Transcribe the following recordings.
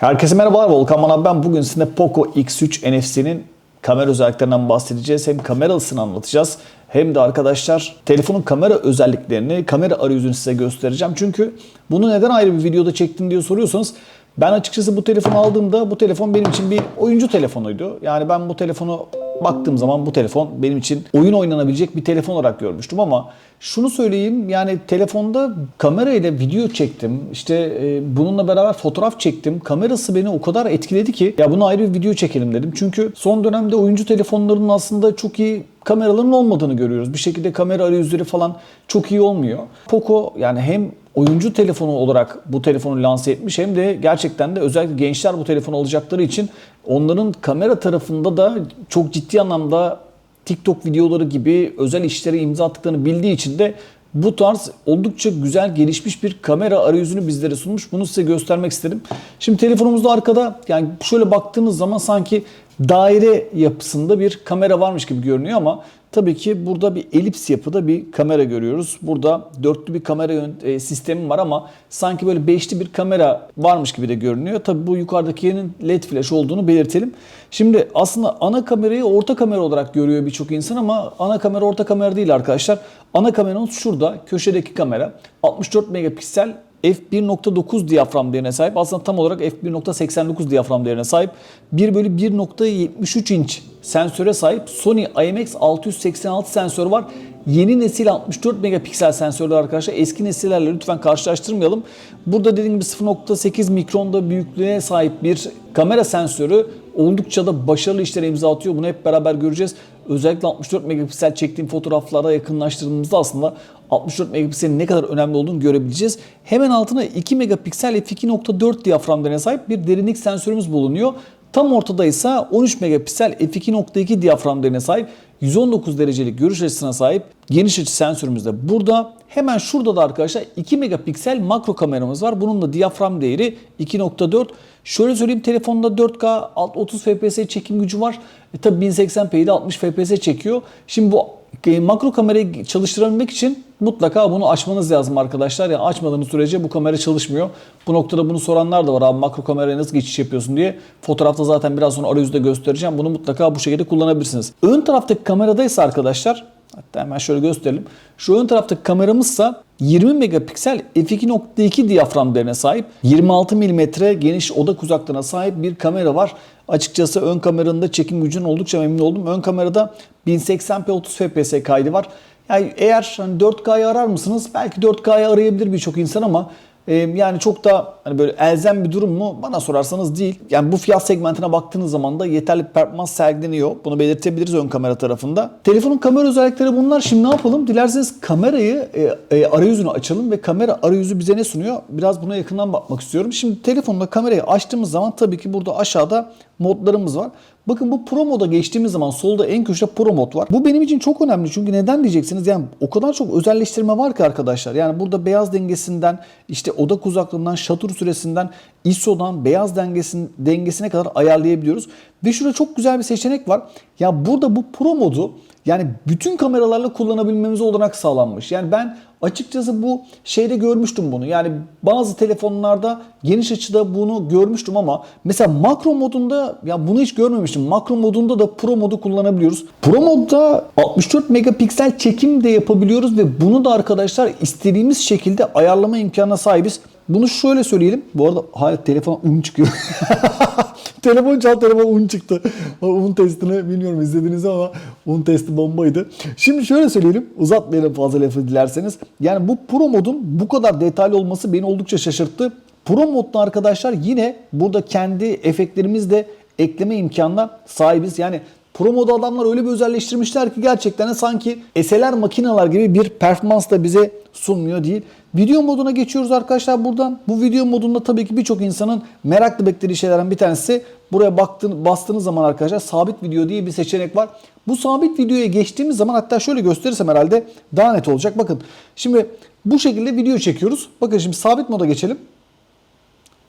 Herkese merhabalar Volkan Manav ben. Bugün sizinle Poco X3 NFC'nin kamera özelliklerinden bahsedeceğiz. Hem kamerasını anlatacağız hem de arkadaşlar telefonun kamera özelliklerini, kamera arayüzünü size göstereceğim. Çünkü bunu neden ayrı bir videoda çektim diye soruyorsanız ben açıkçası bu telefonu aldığımda bu telefon benim için bir oyuncu telefonuydu. Yani ben bu telefonu baktığım zaman bu telefon benim için oyun oynanabilecek bir telefon olarak görmüştüm ama şunu söyleyeyim yani telefonda kamera ile video çektim. İşte e, bununla beraber fotoğraf çektim. Kamerası beni o kadar etkiledi ki ya bunu ayrı bir video çekelim dedim. Çünkü son dönemde oyuncu telefonlarının aslında çok iyi kameraların olmadığını görüyoruz. Bir şekilde kamera arayüzleri falan çok iyi olmuyor. Poco yani hem oyuncu telefonu olarak bu telefonu lanse etmiş hem de gerçekten de özellikle gençler bu telefonu alacakları için onların kamera tarafında da çok ciddi anlamda TikTok videoları gibi özel işlere imza attıklarını bildiği için de bu tarz oldukça güzel gelişmiş bir kamera arayüzünü bizlere sunmuş. Bunu size göstermek istedim. Şimdi telefonumuzda arkada yani şöyle baktığınız zaman sanki daire yapısında bir kamera varmış gibi görünüyor ama tabii ki burada bir elips yapıda bir kamera görüyoruz. Burada dörtlü bir kamera e, sistemi var ama sanki böyle beşli bir kamera varmış gibi de görünüyor. Tabii bu yukarıdakinin led flash olduğunu belirtelim. Şimdi aslında ana kamerayı orta kamera olarak görüyor birçok insan ama ana kamera orta kamera değil arkadaşlar. Ana kameramız şurada köşedeki kamera 64 megapiksel f1.9 diyafram değerine sahip. Aslında tam olarak f1.89 diyafram değerine sahip. 1 bölü 1.73 inç sensöre sahip. Sony IMX686 sensörü var. Yeni nesil 64 megapiksel sensörler arkadaşlar. Eski nesillerle lütfen karşılaştırmayalım. Burada dediğim gibi 0.8 mikronda büyüklüğe sahip bir kamera sensörü oldukça da başarılı işlere imza atıyor. Bunu hep beraber göreceğiz. Özellikle 64 megapiksel çektiğim fotoğraflara yakınlaştırdığımızda aslında 64 megapikselin ne kadar önemli olduğunu görebileceğiz. Hemen altına 2 megapiksel f2.4 diyafram değerine sahip bir derinlik sensörümüz bulunuyor. Tam ortada ise 13 megapiksel f2.2 diyafram değerine sahip 119 derecelik görüş açısına sahip geniş açı sensörümüz de burada. Hemen şurada da arkadaşlar 2 megapiksel makro kameramız var. Bunun da diyafram değeri 2.4. Şöyle söyleyeyim telefonda 4K alt 30 fps çekim gücü var. E tabi 1080p'yi de 60 fps çekiyor. Şimdi bu e, makro kamerayı çalıştırabilmek için mutlaka bunu açmanız lazım arkadaşlar. Yani açmadığınız sürece bu kamera çalışmıyor. Bu noktada bunu soranlar da var abi makro kameraya nasıl geçiş yapıyorsun diye. Fotoğrafta zaten biraz sonra arayüzde göstereceğim. Bunu mutlaka bu şekilde kullanabilirsiniz. Ön taraftaki kameradaysa arkadaşlar Hatta hemen şöyle gösterelim. Şu ön taraftaki kameramızsa 20 megapiksel f2.2 diyafram değerine sahip 26 mm geniş odak uzaklığına sahip bir kamera var. Açıkçası ön kameranın da çekim gücünün oldukça memnun oldum. Ön kamerada 1080p 30 fps kaydı var. Yani eğer hani 4K'yı arar mısınız? Belki 4K'yı arayabilir birçok insan ama e, yani çok da hani böyle elzem bir durum mu? Bana sorarsanız değil. Yani bu fiyat segmentine baktığınız zaman da yeterli performans sergileniyor. Bunu belirtebiliriz ön kamera tarafında. Telefonun kamera özellikleri bunlar. Şimdi ne yapalım? Dilerseniz kamerayı e, e, arayüzünü açalım ve kamera arayüzü bize ne sunuyor? Biraz buna yakından bakmak istiyorum. Şimdi telefonda kamerayı açtığımız zaman tabii ki burada aşağıda modlarımız var. Bakın bu Pro moda geçtiğimiz zaman solda en köşede Pro mod var. Bu benim için çok önemli çünkü neden diyeceksiniz? Yani o kadar çok özelleştirme var ki arkadaşlar. Yani burada beyaz dengesinden, işte odak uzaklığından, şatır süresinden, ISO'dan, beyaz dengesin, dengesine kadar ayarlayabiliyoruz. Ve şurada çok güzel bir seçenek var. Ya burada bu Pro modu yani bütün kameralarla kullanabilmemiz olarak sağlanmış. Yani ben açıkçası bu şeyde görmüştüm bunu. Yani bazı telefonlarda geniş açıda bunu görmüştüm ama mesela makro modunda ya bunu hiç görmemiştim. Makro modunda da Pro modu kullanabiliyoruz. Pro modda 64 megapiksel çekim de yapabiliyoruz ve bunu da arkadaşlar istediğimiz şekilde ayarlama imkanına sahibiz. Bunu şöyle söyleyelim. Bu arada hala telefon un çıkıyor. telefon çal telefon un çıktı. Un testini bilmiyorum izlediniz ama un testi bombaydı. Şimdi şöyle söyleyelim. Uzatmayalım fazla lafı dilerseniz. Yani bu Pro modun bu kadar detaylı olması beni oldukça şaşırttı. Pro modda arkadaşlar yine burada kendi efektlerimizle ekleme imkanına sahibiz. Yani Pro modu adamlar öyle bir özelleştirmişler ki gerçekten sanki SLR makineler gibi bir performans da bize sunmuyor değil. Video moduna geçiyoruz arkadaşlar buradan. Bu video modunda tabii ki birçok insanın meraklı beklediği şeylerden bir tanesi. Buraya baktığın, bastığınız zaman arkadaşlar sabit video diye bir seçenek var. Bu sabit videoya geçtiğimiz zaman hatta şöyle gösterirsem herhalde daha net olacak. Bakın şimdi bu şekilde video çekiyoruz. Bakın şimdi sabit moda geçelim.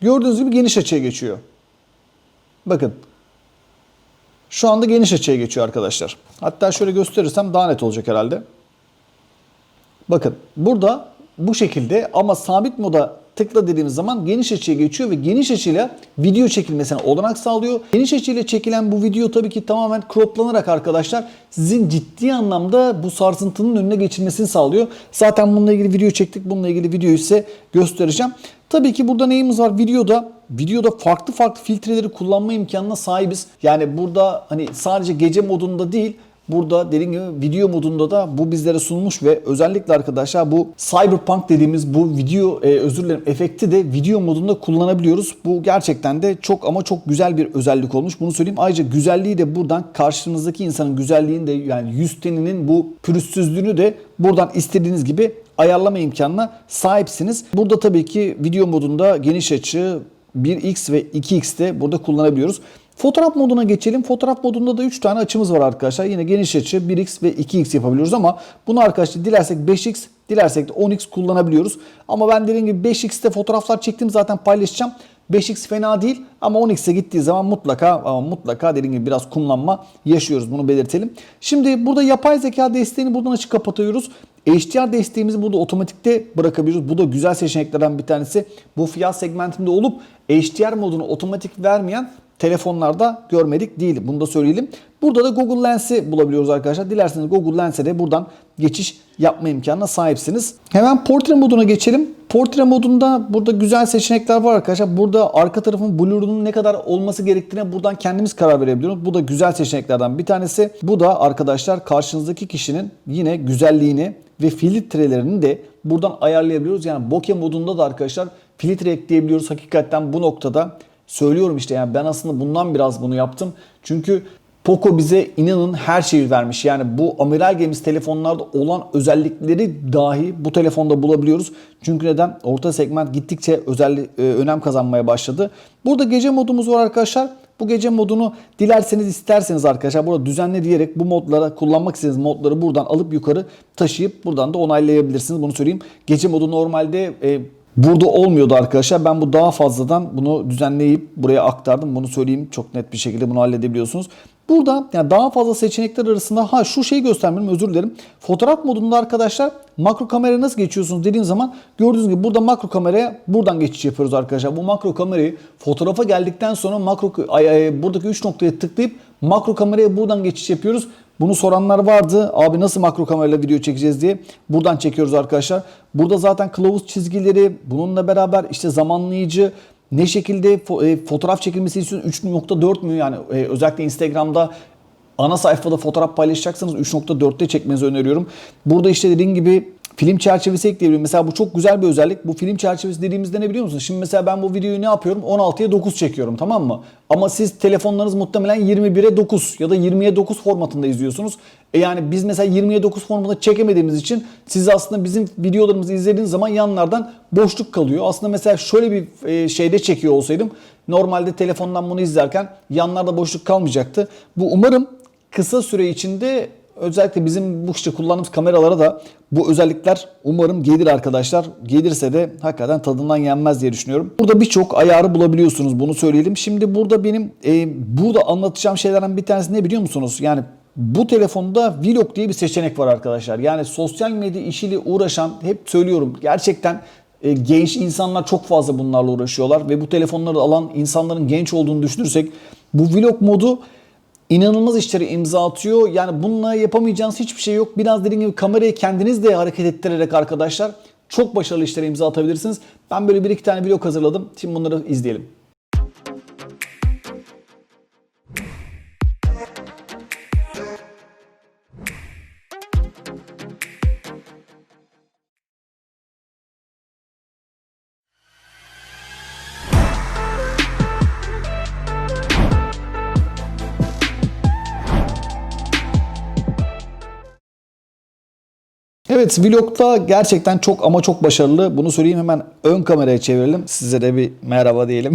Gördüğünüz gibi geniş açıya geçiyor. Bakın şu anda geniş açıya geçiyor arkadaşlar. Hatta şöyle gösterirsem daha net olacak herhalde. Bakın burada bu şekilde ama sabit moda tıkla dediğimiz zaman geniş açıya geçiyor ve geniş açıyla video çekilmesine olanak sağlıyor. Geniş açıyla çekilen bu video tabii ki tamamen croplanarak arkadaşlar sizin ciddi anlamda bu sarsıntının önüne geçilmesini sağlıyor. Zaten bununla ilgili video çektik. Bununla ilgili videoyu size göstereceğim. Tabii ki burada neyimiz var? Videoda videoda farklı farklı filtreleri kullanma imkanına sahibiz. Yani burada hani sadece gece modunda değil Burada dediğim gibi video modunda da bu bizlere sunulmuş ve özellikle arkadaşlar bu Cyberpunk dediğimiz bu video e, özür dilerim efekti de video modunda kullanabiliyoruz. Bu gerçekten de çok ama çok güzel bir özellik olmuş. Bunu söyleyeyim. Ayrıca güzelliği de buradan karşınızdaki insanın güzelliğini de yani yüz teninin bu pürüzsüzlüğünü de buradan istediğiniz gibi ayarlama imkanına sahipsiniz. Burada tabii ki video modunda geniş açı 1x ve 2x de burada kullanabiliyoruz. Fotoğraf moduna geçelim. Fotoğraf modunda da 3 tane açımız var arkadaşlar. Yine geniş açı 1x ve 2x yapabiliyoruz ama bunu arkadaşlar dilersek 5x, dilersek de 10x kullanabiliyoruz. Ama ben dediğim gibi 5x'te fotoğraflar çektim zaten paylaşacağım. 5x fena değil ama 10x'e gittiği zaman mutlaka ama mutlaka dediğim gibi biraz kumlanma yaşıyoruz. Bunu belirtelim. Şimdi burada yapay zeka desteğini buradan açık kapatıyoruz. HDR desteğimizi burada otomatikte bırakabiliyoruz. Bu da güzel seçeneklerden bir tanesi. Bu fiyat segmentinde olup HDR modunu otomatik vermeyen telefonlarda görmedik değil. Bunu da söyleyelim. Burada da Google Lens'i bulabiliyoruz arkadaşlar. Dilerseniz Google Lens'e de buradan geçiş yapma imkanına sahipsiniz. Hemen portre moduna geçelim. Portre modunda burada güzel seçenekler var arkadaşlar. Burada arka tarafın blurunun ne kadar olması gerektiğine buradan kendimiz karar verebiliyoruz. Bu da güzel seçeneklerden bir tanesi. Bu da arkadaşlar karşınızdaki kişinin yine güzelliğini ve filtrelerini de buradan ayarlayabiliyoruz. Yani bokeh modunda da arkadaşlar filtre ekleyebiliyoruz. Hakikaten bu noktada söylüyorum işte yani ben aslında bundan biraz bunu yaptım. Çünkü Poco bize inanın her şeyi vermiş. Yani bu amiral gemisi telefonlarda olan özellikleri dahi bu telefonda bulabiliyoruz. Çünkü neden? Orta segment gittikçe özel e, önem kazanmaya başladı. Burada gece modumuz var arkadaşlar. Bu gece modunu dilerseniz isterseniz arkadaşlar burada düzenle diyerek bu modlara kullanmak istediğiniz modları buradan alıp yukarı taşıyıp buradan da onaylayabilirsiniz. Bunu söyleyeyim. Gece modu normalde e, Burada olmuyordu arkadaşlar. Ben bu daha fazladan bunu düzenleyip buraya aktardım. Bunu söyleyeyim çok net bir şekilde bunu halledebiliyorsunuz. Burada yani daha fazla seçenekler arasında ha şu şeyi göstermedim özür dilerim. Fotoğraf modunda arkadaşlar makro kameraya nasıl geçiyorsunuz dediğim zaman gördüğünüz gibi burada makro kameraya buradan geçiş yapıyoruz arkadaşlar. Bu makro kamerayı fotoğrafa geldikten sonra makro ay, ay, buradaki 3 noktaya tıklayıp makro kameraya buradan geçiş yapıyoruz. Bunu soranlar vardı. Abi nasıl makro kamerayla video çekeceğiz diye. Buradan çekiyoruz arkadaşlar. Burada zaten kılavuz çizgileri, bununla beraber işte zamanlayıcı, ne şekilde e, fotoğraf çekilmesi istiyorsunuz? 3.4 mü yani e, özellikle Instagram'da ana sayfada fotoğraf paylaşacaksanız 3.4'te çekmenizi öneriyorum. Burada işte dediğim gibi film çerçevesi ekleyebilirim. Mesela bu çok güzel bir özellik. Bu film çerçevesi dediğimizde ne biliyor musunuz? Şimdi mesela ben bu videoyu ne yapıyorum? 16'ya 9 çekiyorum tamam mı? Ama siz telefonlarınız muhtemelen 21'e 9 ya da 20'ye 9 formatında izliyorsunuz. E yani biz mesela 20'ye 9 formatında çekemediğimiz için siz aslında bizim videolarımızı izlediğiniz zaman yanlardan boşluk kalıyor. Aslında mesela şöyle bir e, şeyde çekiyor olsaydım normalde telefondan bunu izlerken yanlarda boşluk kalmayacaktı. Bu umarım kısa süre içinde özellikle bizim bu işte kullandığımız kameralara da bu özellikler umarım gelir arkadaşlar. Gelirse de hakikaten tadından yenmez diye düşünüyorum. Burada birçok ayarı bulabiliyorsunuz bunu söyleyelim. Şimdi burada benim e, burada anlatacağım şeylerden bir tanesi ne biliyor musunuz? Yani bu telefonda vlog diye bir seçenek var arkadaşlar. Yani sosyal medya işiyle uğraşan hep söylüyorum gerçekten e, genç insanlar çok fazla bunlarla uğraşıyorlar ve bu telefonları alan insanların genç olduğunu düşünürsek bu vlog modu inanılmaz işleri imza atıyor. Yani bununla yapamayacağınız hiçbir şey yok. Biraz dediğim gibi kamerayı kendiniz de hareket ettirerek arkadaşlar çok başarılı işlere imza atabilirsiniz. Ben böyle bir iki tane vlog hazırladım. Şimdi bunları izleyelim. Evet vlogda gerçekten çok ama çok başarılı. Bunu söyleyeyim hemen ön kameraya çevirelim. Size de bir merhaba diyelim.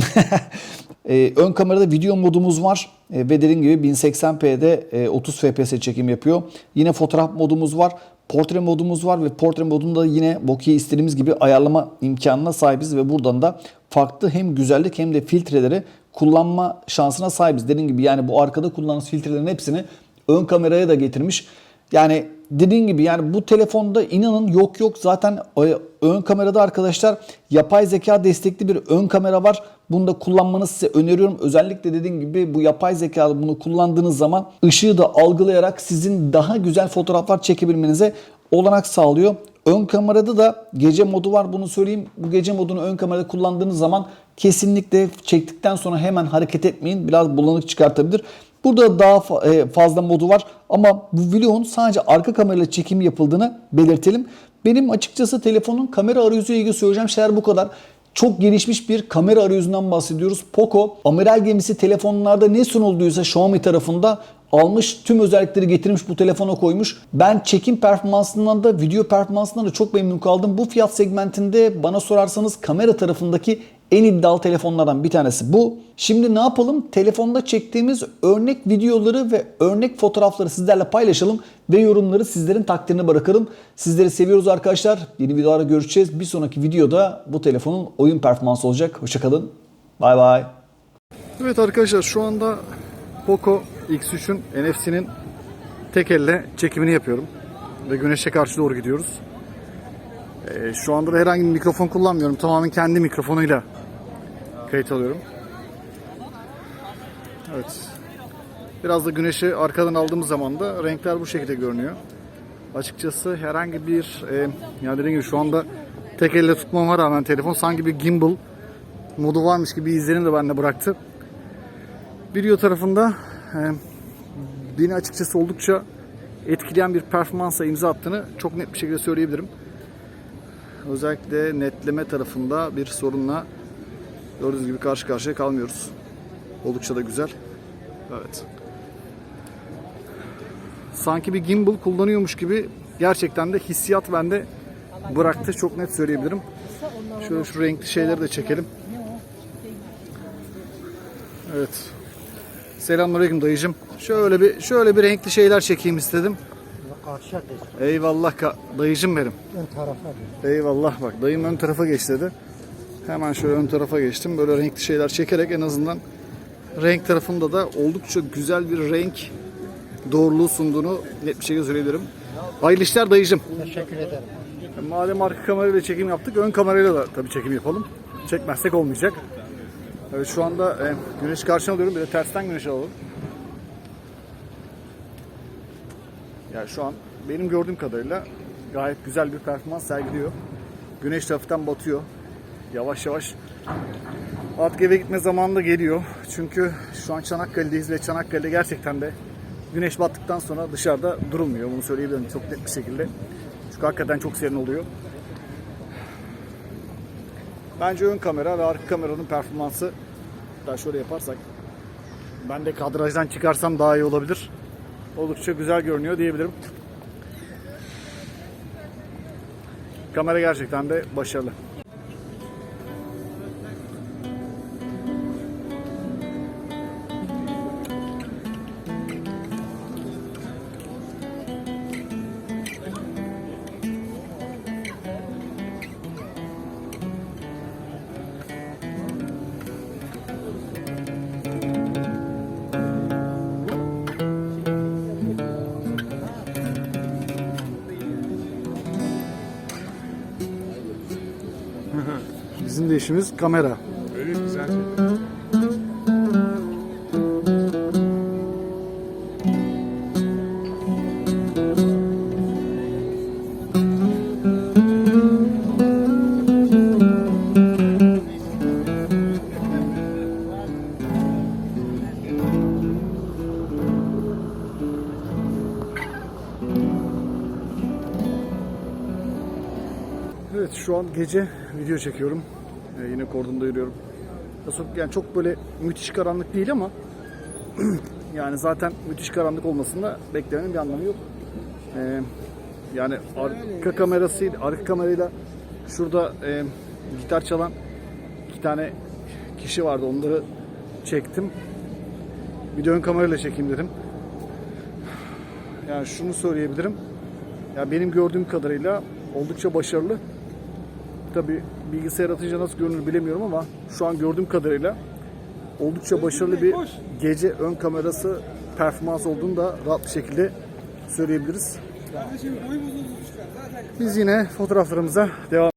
ee, ön kamerada video modumuz var. Ee, ve dediğim gibi 1080p'de e, 30 fps çekim yapıyor. Yine fotoğraf modumuz var. Portre modumuz var ve portre modunda yine bokeh istediğimiz gibi ayarlama imkanına sahibiz ve buradan da farklı hem güzellik hem de filtreleri kullanma şansına sahibiz. Dediğim gibi yani bu arkada kullandığımız filtrelerin hepsini ön kameraya da getirmiş. Yani Dediğim gibi yani bu telefonda inanın yok yok zaten e, ön kamerada arkadaşlar yapay zeka destekli bir ön kamera var. Bunu da kullanmanızı size öneriyorum. Özellikle dediğim gibi bu yapay zeka bunu kullandığınız zaman ışığı da algılayarak sizin daha güzel fotoğraflar çekebilmenize olanak sağlıyor. Ön kamerada da gece modu var bunu söyleyeyim. Bu gece modunu ön kamerada kullandığınız zaman kesinlikle çektikten sonra hemen hareket etmeyin. Biraz bulanık çıkartabilir. Burada daha e, fazla modu var ama bu vlogun sadece arka kamerayla çekim yapıldığını belirtelim. Benim açıkçası telefonun kamera arayüzüyle ilgili söyleyeceğim şeyler bu kadar. Çok gelişmiş bir kamera arayüzünden bahsediyoruz. Poco amiral gemisi telefonlarda ne sunulduysa Xiaomi tarafında almış tüm özellikleri getirmiş bu telefona koymuş. Ben çekim performansından da video performansından da çok memnun kaldım. Bu fiyat segmentinde bana sorarsanız kamera tarafındaki en iddialı telefonlardan bir tanesi bu. Şimdi ne yapalım? Telefonda çektiğimiz örnek videoları ve örnek fotoğrafları sizlerle paylaşalım ve yorumları sizlerin takdirine bırakalım. Sizleri seviyoruz arkadaşlar. Yeni videolarda görüşeceğiz. Bir sonraki videoda bu telefonun oyun performansı olacak. Hoşçakalın. Bay bay. Evet arkadaşlar şu anda Poco X3'ün NFC'nin tek elle çekimini yapıyorum. Ve güneşe karşı doğru gidiyoruz. Ee, şu anda da herhangi bir mikrofon kullanmıyorum. Tamamen kendi mikrofonuyla kayıt alıyorum. Evet. Biraz da güneşi arkadan aldığımız zaman da renkler bu şekilde görünüyor. Açıkçası herhangi bir e, ya dediğim gibi şu anda tek elle tutmama rağmen telefon sanki bir gimbal modu varmış gibi izlenim de bende bıraktı. Video tarafında e, beni açıkçası oldukça etkileyen bir performansa imza attığını çok net bir şekilde söyleyebilirim. Özellikle netleme tarafında bir sorunla gördüğünüz gibi karşı karşıya kalmıyoruz. Oldukça da güzel. Evet. Sanki bir gimbal kullanıyormuş gibi gerçekten de hissiyat bende bıraktı. Çok net söyleyebilirim. Şöyle şu renkli şeyleri de çekelim. Evet. Selamünaleyküm dayıcım. Şöyle bir şöyle bir renkli şeyler çekeyim istedim. Eyvallah dayıcım benim. Ön tarafa. Eyvallah bak dayım ön tarafa geç dedi. Hemen şöyle ön tarafa geçtim. Böyle renkli şeyler çekerek en azından renk tarafında da oldukça güzel bir renk doğruluğu sunduğunu net bir şekilde söyleyebilirim. Hayırlı işler dayıcım. Teşekkür ederim. Madem arka kamerayla çekim yaptık, ön kamerayla da tabii çekim yapalım. Çekmezsek olmayacak. Evet şu anda e, güneş karşına alıyorum. Bir de tersten güneş alalım. Yani şu an benim gördüğüm kadarıyla gayet güzel bir performans sergiliyor. Güneş hafiften batıyor. Yavaş yavaş artık eve gitme zamanı da geliyor. Çünkü şu an Çanakkale'deyiz ve Çanakkale'de gerçekten de güneş battıktan sonra dışarıda durulmuyor. Bunu söyleyebilirim çok net bir şekilde. Çünkü hakikaten çok serin oluyor. Bence ön kamera ve arka kameranın performansı daha şöyle yaparsak ben de kadrajdan çıkarsam daha iyi olabilir. Oldukça güzel görünüyor diyebilirim. Kamera gerçekten de başarılı. De işimiz kamera. Öyle güzel şey. Evet şu an gece video çekiyorum. Ee, yine kordonda yürüyorum. Yani çok böyle müthiş karanlık değil ama yani zaten müthiş karanlık olmasında beklemenin bir anlamı yok. Ee, yani arka kamerası, arka kamerayla şurada e, gitar çalan iki tane kişi vardı. Onları çektim. Bir de ön kamerayla çekeyim dedim. Yani şunu söyleyebilirim. Ya benim gördüğüm kadarıyla oldukça başarılı. Tabi bilgisayar atınca nasıl görünür bilemiyorum ama şu an gördüğüm kadarıyla oldukça başarılı bir gece ön kamerası performans olduğunu da rahat bir şekilde söyleyebiliriz. Biz yine fotoğraflarımıza devam